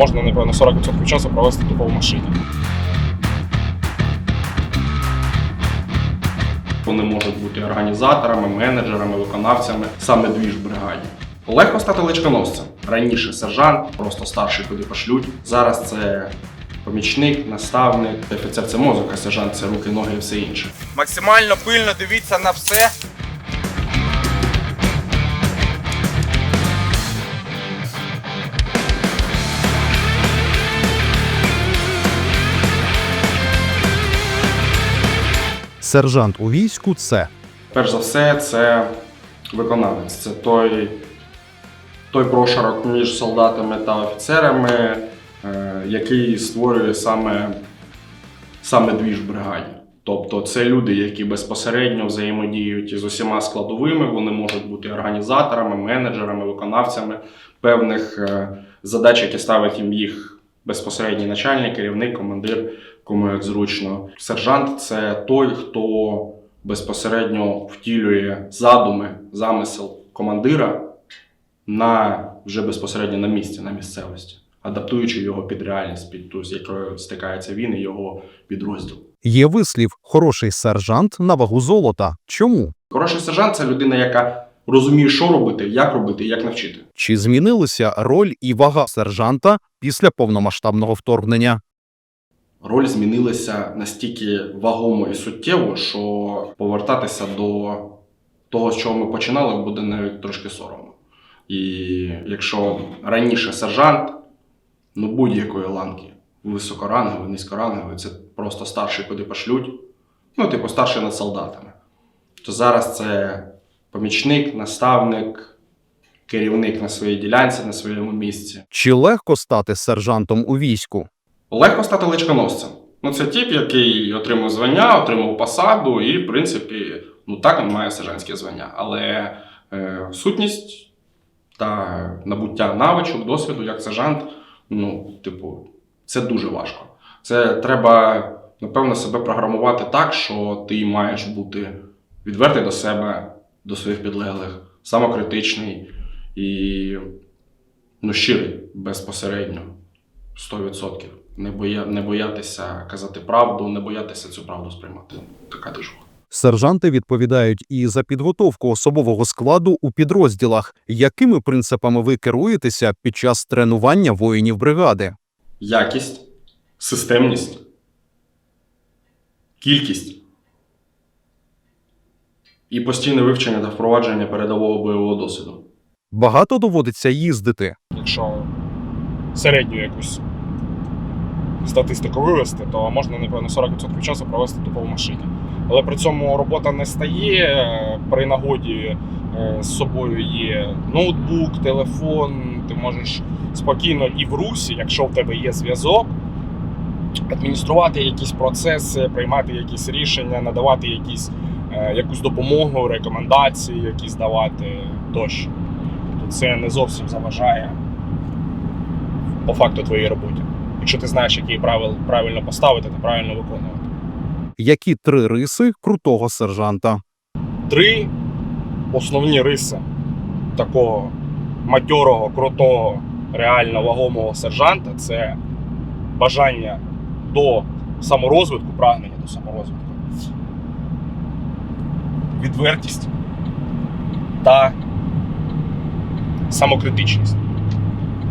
можна, напевно, 40% часу провести тупо в машині. Вони можуть бути організаторами, менеджерами, виконавцями саме дві ж бригаді. Легко стати личконосцем. Раніше сержант, просто старший куди пошлють. Зараз це помічник, наставник, офіцер це мозок, а сержант це руки, ноги і все інше. Максимально пильно дивіться на все. Сержант у війську це Перш за все, це виконавець. Це той, той прошарок між солдатами та офіцерами, е, який створює саме, саме дві ж бригаді. Тобто це люди, які безпосередньо взаємодіють з усіма складовими, вони можуть бути організаторами, менеджерами, виконавцями певних е, задач, які ставить їм їх безпосередній начальник, керівник, командир, кому як зручно. Сержант це той, хто безпосередньо втілює задуми, замисел командира на вже безпосередньо на місці, на місцевості, адаптуючи його під реальність, під ту, з якою стикається він і його підрозділ. є вислів хороший сержант на вагу золота. Чому? Хороший сержант це людина, яка розуміє, що робити, як робити як навчити. Чи змінилися роль і вага сержанта після повномасштабного вторгнення? Роль змінилася настільки вагомо і суттєво, що повертатися до того, з чого ми починали, буде навіть трошки соромно. І якщо раніше сержант, ну будь-якої ланки, високоранговий, низькоранговий, це просто старший, куди пошлють, ну, типу, старший над солдатами, то зараз це помічник, наставник, керівник на своїй ділянці, на своєму місці. Чи легко стати сержантом у війську? Легко стати личконосцем. Ну, це тип, який отримав звання, отримав посаду, і, в принципі, ну так він має сержантське звання. Але е, сутність та набуття навичок, досвіду як сержант, ну, типу, це дуже важко. Це треба, напевно, себе програмувати так, що ти маєш бути відвертий до себе, до своїх підлеглих, самокритичний і ну, щирий безпосередньо. 100%. Не, боя... не боятися казати правду, не боятися цю правду сприймати. Така дуже. Сержанти відповідають і за підготовку особового складу у підрозділах. Якими принципами ви керуєтеся під час тренування воїнів бригади? Якість, системність, кількість і постійне вивчення та впровадження передового бойового досвіду. Багато доводиться їздити. Якщо середню якусь статистику вивести, то можна, напевно, 40% часу провести тупо в машині. Але при цьому робота не стає. При нагоді е, з собою є ноутбук, телефон. Ти можеш спокійно і в русі, якщо в тебе є зв'язок, адмініструвати якісь процеси, приймати якісь рішення, надавати якісь, е, якусь допомогу, рекомендації, якісь давати тощо. Тобто це не зовсім заважає по факту твоїй роботі. Якщо ти знаєш, які правил правильно поставити та правильно виконувати. Які три риси крутого сержанта? Три основні риси такого матьорого, крутого, реально вагомого сержанта це бажання до саморозвитку, прагнення до саморозвитку, відвертість та самокритичність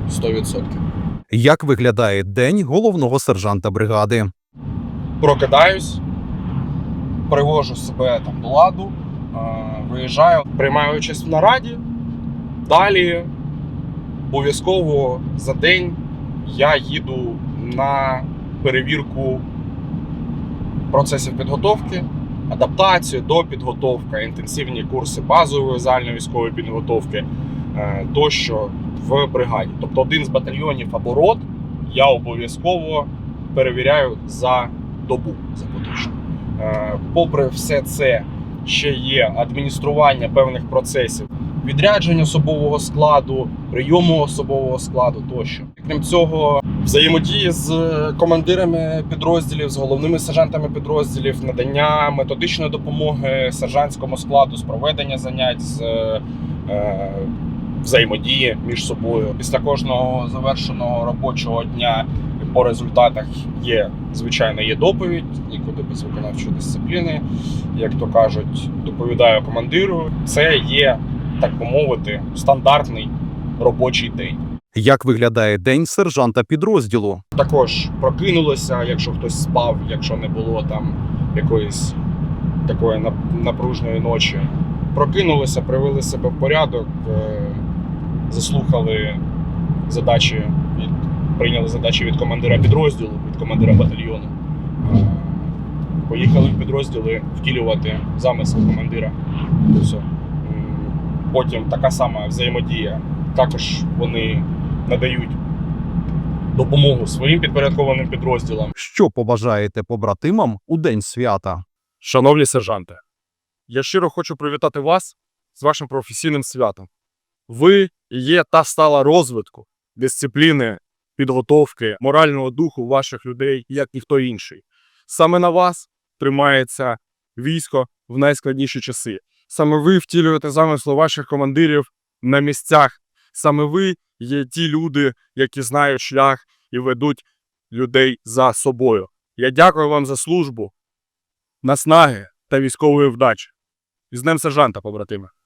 100%. Як виглядає день головного сержанта бригади? прокидаюсь, привожу себе там до ладу, е, виїжджаю, приймаю участь в нараді. Далі обов'язково за день я їду на перевірку процесів підготовки, адаптацію, допідготовка, інтенсивні курси базової загальновійськової підготовки е, тощо в бригаді. Тобто один з батальйонів або рот я обов'язково перевіряю за добу за поточну. Е, Попри все це, ще є адміністрування певних процесів, відрядження особового складу, прийому особового складу тощо. Крім цього, взаємодії з командирами підрозділів, з головними сержантами підрозділів, надання методичної допомоги сержантському складу з проведення занять з е, взаємодії між собою. Після кожного завершеного робочого дня по результатах є, звичайно, є доповідь, нікуди без виконавчої дисципліни. Як то кажуть, доповідаю командиру. Це є, так би мовити, стандартний робочий день. Як виглядає день сержанта підрозділу? Також прокинулося, якщо хтось спав, якщо не було там якоїсь такої напружної ночі. Прокинулися, привели себе в порядок, е, заслухали задачі від прийняли задачі від командира підрозділу, від командира батальйону. Поїхали в підрозділи втілювати замисел командира. М, Потім така сама взаємодія. Також вони надають допомогу своїм підпорядкованим підрозділам. Що побажаєте побратимам у день свята? Шановні сержанти, я щиро хочу привітати вас з вашим професійним святом. Ви є та стала розвитку, дисципліни, підготовки, морального духу ваших людей, як ніхто інший. Саме на вас тримається військо в найскладніші часи. Саме ви втілюєте замисли ваших командирів на місцях. Саме ви є ті люди, які знають шлях і ведуть людей за собою. Я дякую вам за службу наснаги та військової вдачі. З Днем сержанта, побратими!